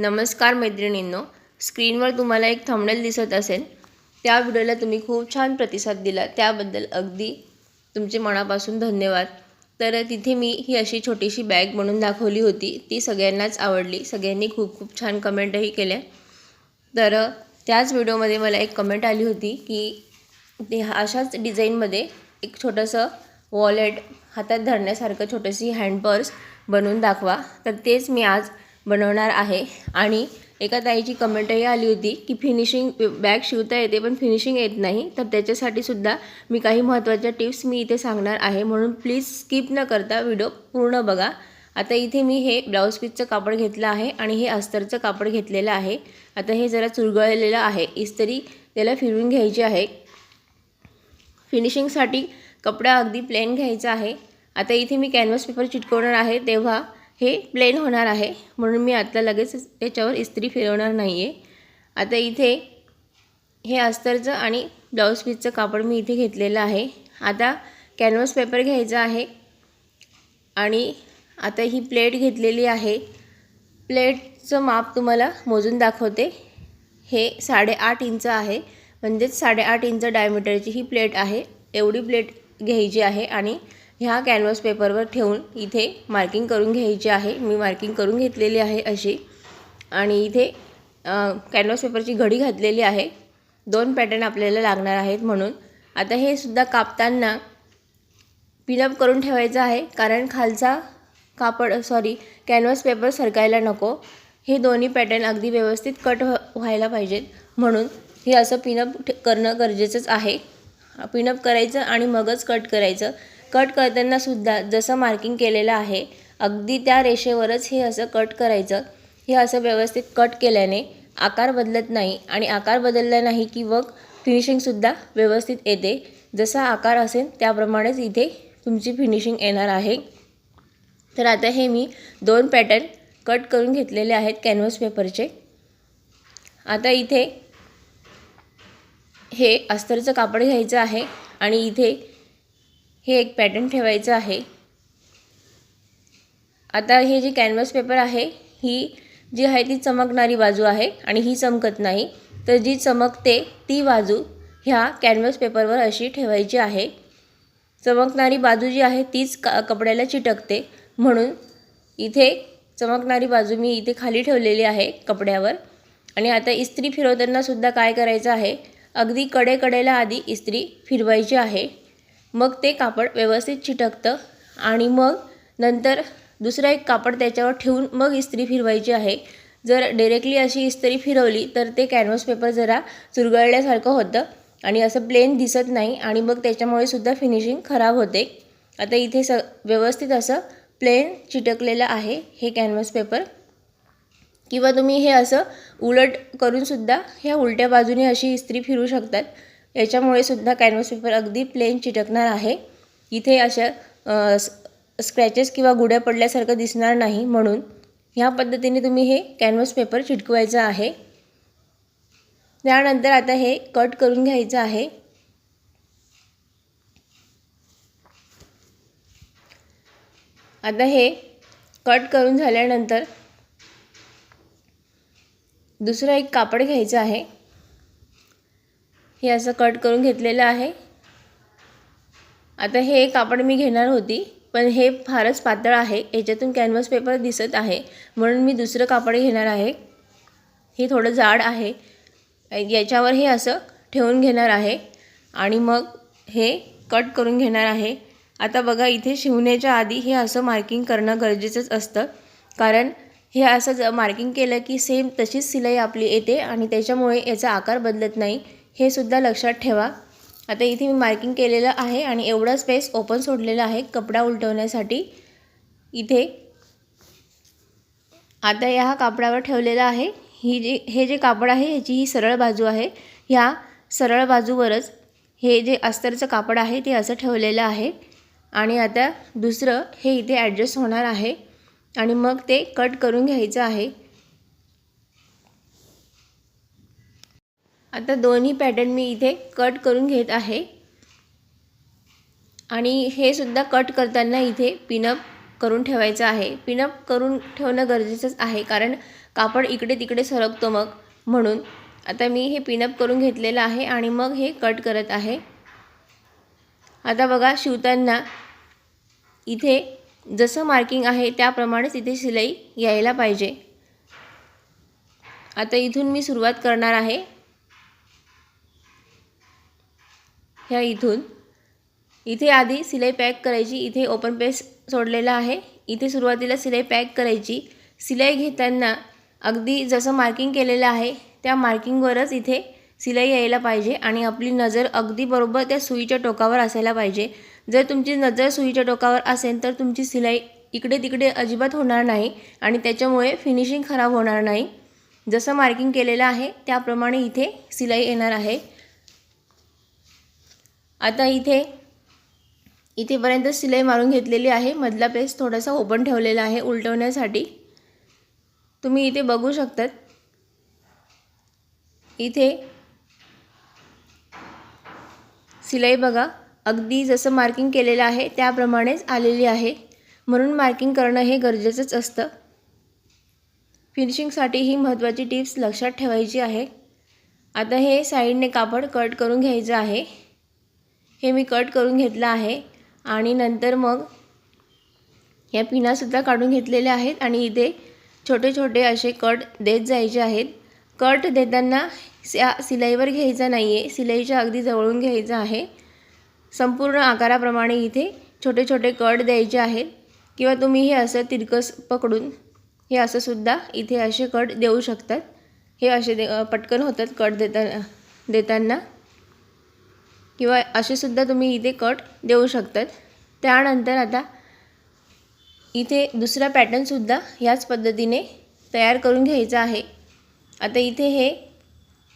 नमस्कार मैत्रिणींनो स्क्रीनवर तुम्हाला एक थंबनेल दिसत असेल. त्या व्हिडिओला तुम्ही खूप छान प्रतिसाद दिला. त्याबद्दल अगदी तुमचे मनापासून धन्यवाद. तर तिथे मी ही अशी छोटीशी बॅग बनवून दाखवली होती. ती सगळ्यांनाच आवडली. सगळ्यांनी खूप खूप छान कमेंटही केल्या. तर त्याच व्हिडिओमध्ये मला एक कमेंट आली होती की अशाच डिझाईनमध्ये एक छोटंसं वॉलेट हातात धरण्यासारखं छोटीशी हँडपर्स बनवून दाखवा. तर तेच मी आज बनवणार आहे. आणि एका ताईची कमेंटही आली होती की फिनिशिंग बॅग शिवता येते पण फिनिशिंग येत नाही. तर त्याच्यासाठी सुद्धा मी काही महत्त्वाच्या टिप्स मी इथे सांगणार आहे. म्हणून प्लीज स्किप न करता व्हिडिओ पूर्ण बघा. आता इथे मी हे ब्लाऊज पीसचं कापड घेतलं आहे आणि हे अस्तरचं कापड घेतलेलं आहे. आता हे जरा चुरगळलेलं आहे. इस्त्री त्याला फिरवून घ्यायची आहे. फिनिशिंगसाठी कपडा अगदी प्लेन घ्यायचा आहे. आता इथे मी कॅनव्हास पेपर चिटकवणार आहे. तेव्हा हे प्लेन होणार आहे. म्हणून मी आता लगेच याच्यावर इस्त्री फिरवणार नाही आहे आता इथे हे अस्तरचं आणि ब्लाऊज पीसचं कापड मी इथे घेतलेलं आहे. आता कॅनव्हास पेपर घ्यायचा आहे. आणि आता ही प्लेट घेतलेली आहे. प्लेटचं माप तुम्हाला मोजून दाखवते. हे साडेआठ इंच आहे. म्हणजेच साडेआठ इंच डायमीटरची ही प्लेट आहे. एवढी प्लेट घ्यायची आहे आणि ह्या कॅनव्हास पेपरवर ठेवून इथे मार्किंग करून घ्यायची आहे. मी मार्किंग करून घेतलेली आहे अशी. आणि इथे कॅनव्हास पेपरची घडी घातलेली आहे. दोन पॅटर्न आपल्याला लागणार आहेत म्हणून. आता हे सुद्धा कापताना पिनअप करून ठेवायचं आहे. कारण खालचा कापड सॉरी कॅनव्हास पेपर सरकायला नको. हे दोन्ही पॅटर्न अगदी व्यवस्थित कट व्हायला पाहिजेत. म्हणून हे असं पिनअप करणं गरजेचंच आहे. पिनअप करायचं आणि मगच कट करायचं. कट करतानासुद्धा जसं मार्किंग केलेलं आहे अगदी त्या रेषेवरच हे असं कट करायचं. हे असं व्यवस्थित कट केल्याने आकार बदलत नाही आणि आकार बदलला नाही की मग फिनिशिंगसुद्धा व्यवस्थित येते. जसा आकार असेल त्याप्रमाणेच इथे तुमची फिनिशिंग येणार आहे. तर आता हे मी दोन पॅटर्न कट करून घेतलेले आहेत कॅनव्हास पेपरचे आता इथे हे अस्तरचं कापड घ्यायचं आहे आणि इथे हे एक पॅटर्न ठेवायचं आहे. आता हे जे कॅनव्हास पेपर आहे ही जी आहे ती चमकणारी बाजू आहे आणि ही चमकत नाही. तर जी चमकते ती बाजू ह्या कॅनव्हास पेपरवर अशी ठेवायची आहे. चमकणारी बाजू जी आहे तीच का कपड्याला चिटकते. म्हणून इथे चमकणारी बाजू मी इथे खाली ठेवलेली आहे कपड्यावर. आणि आता इस्त्री फिरवताना सुद्धा काय करायचं आहे अगदी कडेकडेला आधी इस्त्री फिरवायची आहे. मग ते कापड व्यवस्थित चिटकतं आणि मग नंतर दुसरं एक कापड त्याच्यावर ठेवून मग इस्त्री फिरवायची आहे. जर डिरेक्टली अशी इस्त्री फिरवली तर ते कॅनव्हास पेपर जरा चुरगळल्यासारखं होतं आणि असं प्लेन दिसत नाही आणि मग त्याच्यामुळे सुद्धा फिनिशिंग खराब होते. आता इथे स व्यवस्थित असं प्लेन चिटकलेलं आहे हे कॅनव्हास पेपर किंवा तुम्ही हे असं उलट करूनसुद्धा ह्या उलट्या बाजूने अशी इस्त्री फिरू शकतात. याच्यामुळे सुद्धा कॅनव्हास पेपर अगदी प्लेन चिटकणार आहे. इथे अशा स्क्रॅचेस किंवा गुड्या पडल्यासारखं दिसणार नाही. म्हणून ह्या पद्धतीने तुम्ही हे कॅनव्हास पेपर चिटकवायचं आहे. त्यानंतर आता हे कट करून घ्यायचं आहे. आता हे कट करून झाल्यानंतर दुसरं एक कापड घ्यायचं आहे. हे असं कट करून घेतलेलं आहे. आता हे कापड मी घेणार होती पण हे फारच पातळ आहे. याच्यातून कॅनव्हास पेपर दिसत आहे. म्हणून मी दुसरं कापड घेणार आहे. हे थोडं जाड आहे. याच्यावर हे असं ठेवून घेणार आहे. आणि मग हे कट करून घेणार आहे. आता बघा इथे शिवण्याच्या आधी हे असं मार्किंग करणं गरजेचंच असतं. कारण हे असं ज मार्किंग केलं की सेम तशीच सिलाई आपली येते आणि त्याच्यामुळे याचा आकार बदलत नाही. हे सुद्धा लक्षात ठेवा. आता इथे मी मार्किंग केलेलं आहे आणि एवढा स्पेस ओपन सोडलेला आहे कपडा उलटवण्यासाठी. इथे. आता या कापडावर ठेवलेलं आहे. ही जी हे जे कापड आहे ह्याची ही सरळ बाजू आहे. ह्या सरळ बाजूवरच हे जे अस्तरचं कापड आहे ते असं ठेवलेलं आहे. आणि आता दुसरं हे इथे ॲडजस्ट होणार आहे. आणि मग ते कट करून घ्यायचं आहे. आता दोन्ही पॅटर्न मी इथे कट करून घेत आहे. आणि हे सुद्धा कट करताना इथे पिनअप करून ठेवायचं आहे. पिनअप करून ठेवणं गरजेचंच आहे कारण कापड इकडे तिकडे सरकतो मग. म्हणून आता मी हे पिनअप करून घेतलेलं आहे आणि मग हे कट करत आहे. आता बघा शिवताना इथे जसं मार्किंग आहे त्याप्रमाणेच इथे शिलाई यायला पाहिजे. आता इथून मी सुरुवात करणार आहे. ह्या इथून. इथे आधी सिलाई पॅक करायची इथे ओपन पेस सोडलेला आहे. इथे सुरुवातीला सिलाई पॅक करायची. सिलाई घेताना अगदी जसं मार्किंग केलेलं आहे त्या मार्किंगवरच इथे सिलाई यायला पाहिजे आणि आपली नजर अगदी बरोबर त्या सुईच्या टोकावर असायला पाहिजे. जर तुमची नजर सुईच्या टोकावर असेल तर तुमची सिलाई इकडे तिकडे अजिबात होणार नाही आणि त्याच्यामुळे फिनिशिंग खराब होणार नाही. जसं मार्किंग केलेलं आहे त्याप्रमाणे इथे सिलाई येणार आहे. आता इथे इथेपर्यंत सिलाई मारून घेतलेली आहे. मधला पेस थोडासा ओपन ठेवलेला आहे उलटवण्यासाठी. तुम्ही इथे बघू शकतात. इथे सिलाई बघा. अगदी जसं मार्किंग केलेलं आहे त्याप्रमाणेच आलेली आहे. म्हणून मार्किंग करणं हे गरजेचंच असतं. फिनिशिंगसाठी ही महत्त्वाची टिप्स लक्षात ठेवायची आहे. आता हे साईडने कापड कट करून घ्यायचं आहे. हे मी कट करून घेतलं आहे. आणि नंतर मग या पिनासुद्धा काढून घेतलेल्या आहेत. आणि इथे छोटे छोटे असे कट देत जायचे आहेत. कट देताना त्या सिलाईवर घ्यायचा नाही आहे सिलाईच्या अगदी जवळून घ्यायचं आहे. संपूर्ण आकाराप्रमाणे इथे छोटे छोटे कट द्यायचे आहेत. किंवा तुम्ही हे असं तिरकस पकडून हे असं सुद्धा इथे असे कट देऊ शकतात. हे असे दे पटकन होतात कट देताना देताना. किंवा असे सुद्धा तुम्ही इथे कट देऊ शकतात. त्यानंतर आता इथे दुसरा पॅटर्नसुद्धा ह्याच पद्धतीने तयार करून घ्यायचा आहे. आता इथे हे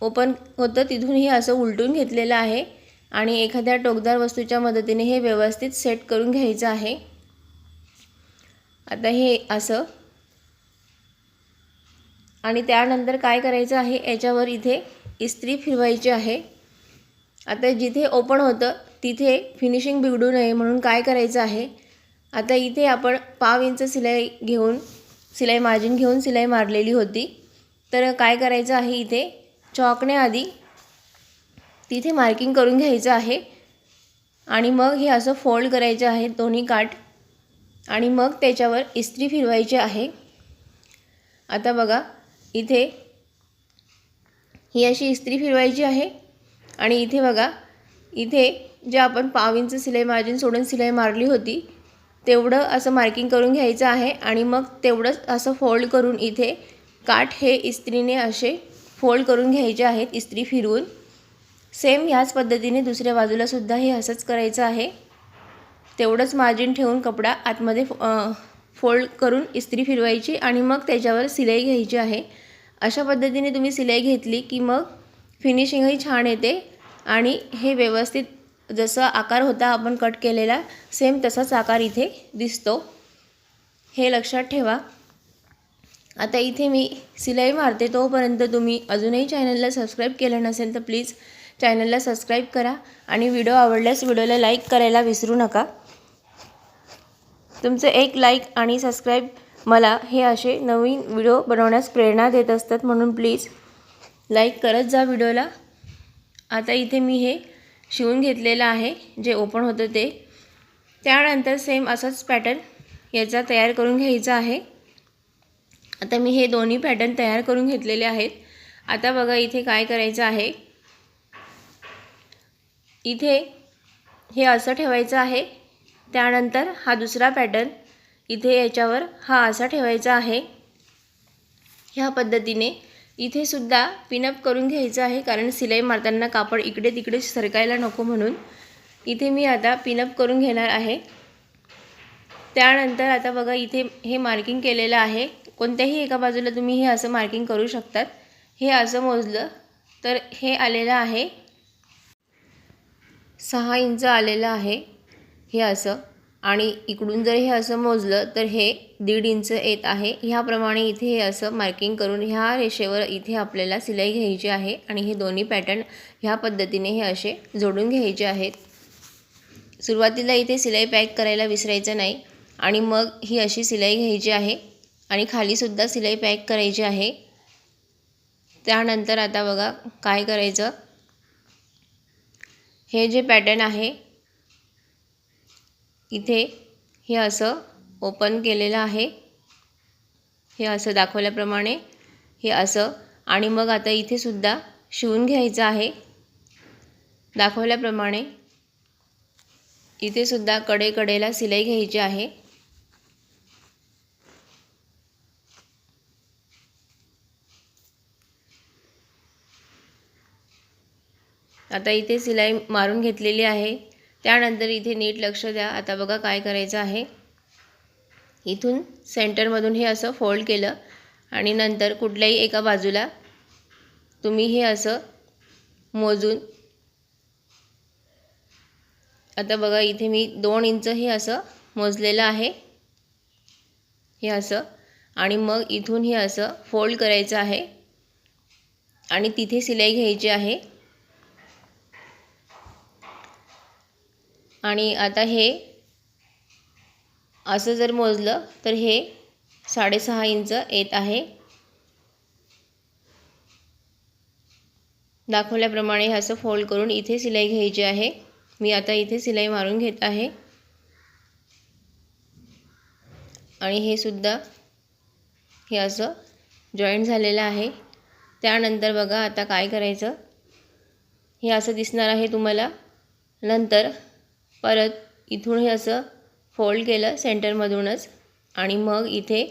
ओपन होतं तिथून हे असं उलटून घेतलेलं आहे आणि एखाद्या टोकदार वस्तूच्या मदतीने हे व्यवस्थित सेट करून घ्यायचं आहे. आता हे असं. आणि त्यानंतर काय करायचं आहे याच्यावर इथे इस्त्री फिरवायची आहे. आता जिथे ओपन होतं तिथे फिनिशिंग बिघडू नये म्हणून काय करायचं आहे? आता इथे आपण पाव इंच सिलाई घेऊन सिलाई मार्जिन घेऊन सिलाई मारलेली होती. तर काय करायचं आहे इथे? चॉकने आधी तिथे मार्किंग करून घ्यायचं आहे. आणि मग हे असं फोल्ड करायचं आहे दोन्ही काठ. आणि मग त्याच्यावर इस्त्री फिरवायची आहे. आता बघा इथे ही अशी इस्त्री फिरवायची आहे. आणि इथे बघा इथे जे आपण पाव इंच सिलाई मार्जिन सोडून सिलाई मारली होती तेवढं असं मार्किंग करून घ्यायचं आहे आणि मग तेवढंच असं फोल्ड करून इथे काठ हे इस्त्रीने असे फोल्ड करून घ्यायचे आहेत इस्त्री फिरवून. सेम ह्याच पद्धतीने दुसऱ्या बाजूलासुद्धा हे असंच करायचं आहे. तेवढंच मार्जिन ठेवून कपडा आतमध्ये फोल्ड करून इस्त्री फिरवायची आणि मग त्याच्यावर सिलाई घ्यायची आहे. अशा पद्धतीने तुम्ही सिलाई घेतली की मग फिनिशिंगही छान येते आणि हे व्यवस्थित जसं आकार होता आपण कट केलेला सेम तसाच आकार इथे दिसतो. हे लक्षात ठेवा. आता इथे मी सिलाई मारते तोपर्यंत तुम्ही अजूनही चॅनलला सबस्क्राईब केलं नसेल तर प्लीज चॅनलला सबस्क्राईब करा आणि व्हिडिओ आवडल्यास व्हिडिओला लाईक करायला विसरू नका. तुमचं एक लाईक आणि सबस्क्राईब मला हे असे नवीन व्हिडिओ बनवण्यास प्रेरणा देत असतात म्हणून प्लीज लाईक करत जा व्हिडिओला. आता इथे मी हे शिवून घेतलेलं आहे जे ओपन होतं ते. त्यानंतर सेम असाच पॅटर्न याचा तयार करून घ्यायचा आहे. आता मी हे दोन्ही पॅटर्न तयार करून घेतलेले आहेत. आता बघा इथे काय करायचं आहे. इथे हे असं ठेवायचं आहे. त्यानंतर हा दुसरा पॅटर्न इथे याच्यावर हा असा ठेवायचा आहे. ह्या पद्धतीने इथे सुद्धा पिनअप करून घ्यायचं आहे कारण सिलाई मारताना कापड इकडे तिकडे सरकायला नको म्हणून. इथे मी आता पिनअप करून घेणार आहे. त्यानंतर आता बघा इथे हे मार्किंग केलेलं आहे. कोणत्याही एका बाजूला तुम्ही हे असं मार्किंग करू शकतात. हे असं मोजलं तर हे आलेलं आहे. सहा इंच आलेलं आहे. हे असं. आणि इकडून जर हे असं मोजलं तर हे दीड इंच येत आहे. ह्याप्रमाणे इथे हे असं मार्किंग करून ह्या रेषेवर इथे आपल्याला सिलाई घ्यायची आहे आणि हे दोन्ही पॅटर्न ह्या पद्धतीने हे असे जोडून घ्यायचे आहेत. सुरुवातीला इथे सिलाई पॅक करायला विसरायचं नाही आणि मग ही अशी सिलाई घ्यायची आहे आणि खालीसुद्धा सिलाई पॅक करायची आहे. त्यानंतर आता बघा काय करायचं. हे जे पॅटर्न आहे इथे हे असं ओपन केलेलं आहे. हे असं दाखवल्याप्रमाणे हे असं आणि मग आता इथे सुद्धा शिवून घ्यायचं आहे. दाखवल्याप्रमाणे इथे सुद्धा कडेकडेला सिलाई घ्यायची आहे. आता इथे सिलाई मारून घेतलेली आहे. त्यानंतर इथे नीट लक्ष द्या. आता बघा काय करायचं आहे. इथून सेंटरमधून हे असं फोल्ड केलं आणि नंतर कुठल्याही एका बाजूला तुम्ही हे असं मोजून आता बघा इथे मी दोन इंच हे असं मोजलेलं आहे. हे असं आणि मग इथून हे असं फोल्ड करायचं आहे. आणि तिथे सिलाई घ्यायची आहे. आणि आता हे असं जर मोजलं तर हे साडेसहा इंच येत आहे. दाखवल्याप्रमाणे हे असं फोल्ड करून इथे सिलाई घ्यायची आहे. मी आता इथे सिलाई मारून घेत आहे. आणि हे सुद्धा हे असं जॉईंट झालेलं आहे. त्यानंतर बघा आता काय करायचं. हे असं दिसणार आहे तुम्हाला. नंतर परत इथून हे असं फोल्ड केलं सेंटरमधूनच आणि मग इथे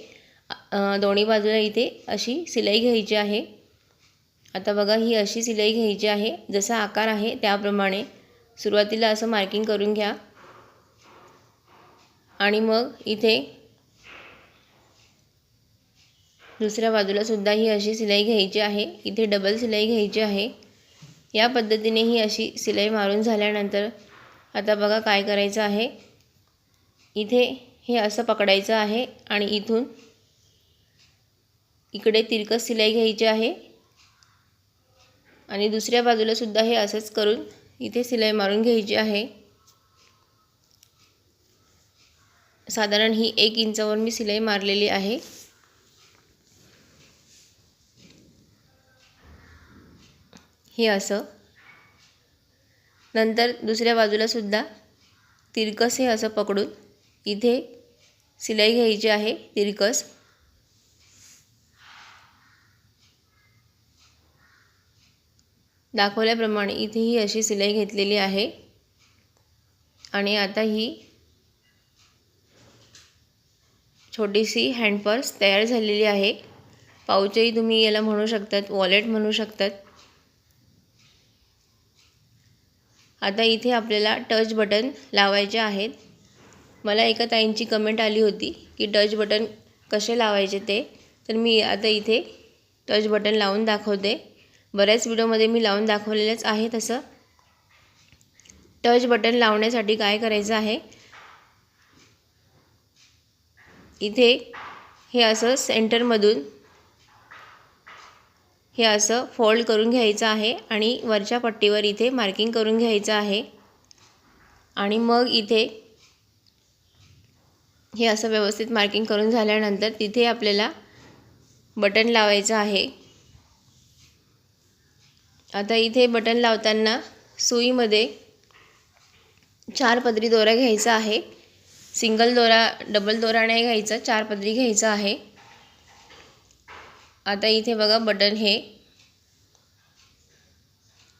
दोन्ही बाजूला इथे अशी सिलाई घ्यायची आहे. आता बघा ही अशी सिलाई घ्यायची आहे. जसा आकार आहे त्याप्रमाणे सुरुवातीला असं मार्किंग करून घ्या. आणि मग इथे दुसऱ्या बाजूला सुद्धा ही अशी सिलाई घ्यायची आहे. इथे डबल सिलाई घ्यायची आहे. या पद्धतीने ही अशी सिलाई मारून झाल्यानंतर आता बघा काय करायचं आहे. इथे हे असं पकडायचं आहे आणि इथून इकडे तिरकस सिलाई घ्यायची आहे. आणि दुसऱ्या बाजूला सुद्धा हे असंच करून इथे सिलाई मारून घ्यायची आहे. साधारण ही एक इंचावर मी सिलाई मारलेली आहे. हे असं. नंतर दुसऱ्या बाजूला सुद्धा तिरकस हे असं पकडून इथे सिलाई घ्यायची आहे तिरकस. दाखवल्याप्रमाणे इथे ही अशी सिलाई घेतलेली आहे. आणि आता ही छोटीशी हँडपर्स तयार झालेली आहे. पाऊचही तुम्ही याला म्हणू शकतात वॉलेट म्हणू शकतात. आता इथे आपल्याला टच बटन लावायचे आहेत. मला एका ताईंची कमेंट आली होती की टच बटन कसे लावायचे ते. तर मी आता इथे टच बटन लावून दाखवते. बऱ्याच व्हिडिओमध्ये मी लावून दाखवलेलंच आहे तसं. टच बटन लावण्यासाठी काय करायचं आहे? इथे हे असं सेंटरमधून हे असं फोल्ड करून घ्यायचं आहे आणि वरच्या पट्टीवर इथे मार्किंग करून घ्यायचं आहे. आणि मग इथे हे असं व्यवस्थित मार्किंग करून झाल्यानंतर तिथे आपल्याला बटन लावायचं आहे. आता इथे बटन लावताना सुईमध्ये चार पदरी दोरा घ्यायचा आहे. सिंगल दोरा डबल दोरा नाही घ्यायचा चार पदरी घ्यायचा आहे. आता इथे बघा बटन हे.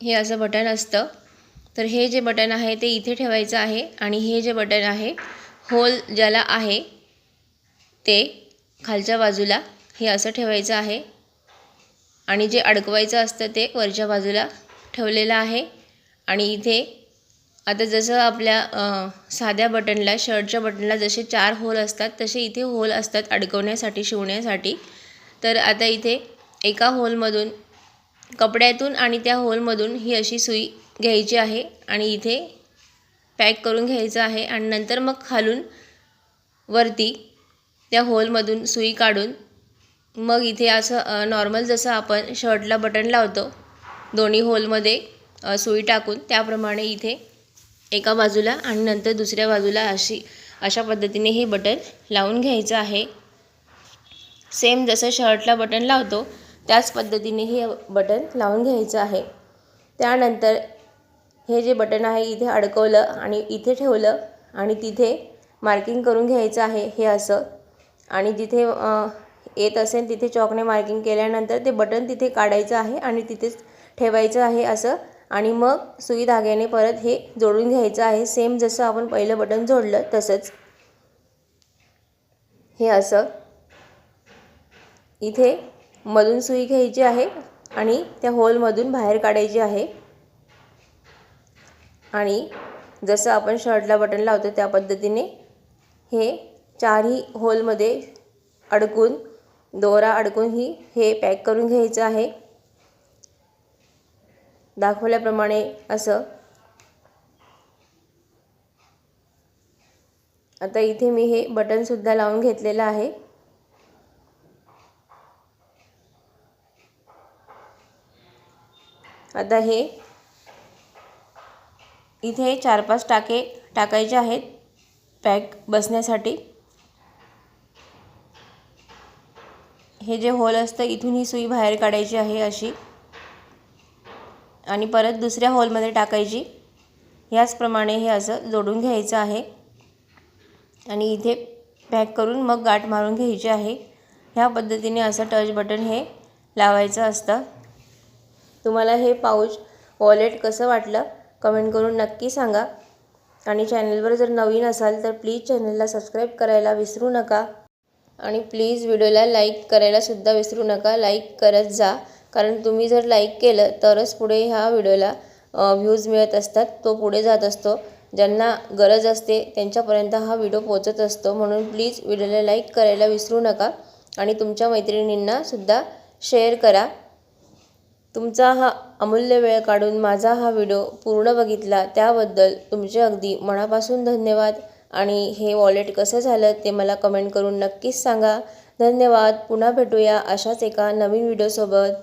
हे असं बटन असतं. तर हे जे बटन आहे ते इथे ठेवायचं आहे आणि हे जे बटन आहे होल ज्याला आहे ते खालच्या बाजूला हे असं ठेवायचं आहे. आणि जे अडकवायचं असतं ते वरच्या बाजूला ठेवलेलं आहे. आणि इथे आता जसं आपल्या साध्या बटनला शर्टच्या बटनला जसे चार होल असतात तसे इथे होल असतात अडकवण्यासाठी शिवण्यासाठी. तर आता इथे एका होलमधून कपड्यातून आणि त्या होलमधून ही अशी सुई घ्यायची आहे आणि इथे पॅक करून घ्यायचं आहे आणि नंतर मग खालून वरती त्या होलमधून सुई काढून मग इथे असं नॉर्मल जसं आपण शर्टला बटन लावतो दोन्ही होलमध्ये सुई टाकून त्याप्रमाणे इथे एका बाजूला आणि नंतर दुसऱ्या बाजूला अशी अशा पद्धतीने हे बटन लावून घ्यायचं आहे. सेम जसं शर्टला बटन लावतो त्याच पद्धतीने हे बटन लावून घ्यायचं आहे. त्यानंतर हे जे बटन आहे इथे अडकवलं आणि इथे ठेवलं आणि तिथे मार्किंग करून घ्यायचं आहे हे असं. आणि जिथे येत असेल तिथे चॉकने मार्किंग केल्यानंतर ते बटन तिथे काढायचं आहे आणि तिथेच ठेवायचं आहे असं. आणि मग सुई धाग्याने परत हे जोडून घ्यायचं आहे सेम जसं आपण पहिलं बटन जोडलं तसंच. हे असं. इथे मधून सुई घ्यायची आहे आणि त्या होलमधून बाहेर काढायची आहे. आणि जसं आपण शर्टला बटन लावतो त्या पद्धतीने हे चारही होलमध्ये अडकून दोरा अडकून ही हे पॅक करून घ्यायचं आहे. दाखवल्याप्रमाणे असं. आता इथे मी हे बटनसुद्धा लावून घेतलेलं आहे. आता हे इथे चार पाच टाके टाकायचे आहेत पॅक बसण्यासाठी. हे जे होल असतं इथून ही सुई बाहेर काढायची आहे अशी. आणि परत दुसऱ्या होलमध्ये टाकायची. ह्याचप्रमाणे हे असं जोडून घ्यायचं आहे. आणि इथे पॅक करून मग गाठ मारून घ्यायची आहे. ह्या पद्धतीने असं टच बटन हे लावायचं असतं. तुम्हाला हे पाऊच वॉलेट कसं वाटलं कमेंट करून नक्की सांगा. आणि चॅनलवर जर नवीन असाल तर प्लीज चॅनलला सबस्क्राईब करायला विसरू नका. आणि प्लीज व्हिडिओला लाईक करायलासुद्धा विसरू नका. लाईक करत जा. कारण तुम्ही जर लाईक केलं तरच पुढे ह्या व्हिडिओला व्ह्यूज मिळत असतात. तो पुढे जात असतो. ज्यांना गरज असते त्यांच्यापर्यंत हा व्हिडिओ पोचत असतो. म्हणून प्लीज व्हिडिओला लाईक करायला विसरू नका. आणि तुमच्या मैत्रिणींनासुद्धा शेअर करा. तुमचा हा अमूल्य वेळ काढून माझा हा व्हिडिओ पूर्ण बघितला त्याबद्दल तुमचे अगदी मनापासून धन्यवाद. आणि हे वॉलेट कसं झालं ते मला कमेंट करून नक्कीच सांगा. धन्यवाद. पुन्हा भेटूया अशाच एका नवीन व्हिडिओसोबत.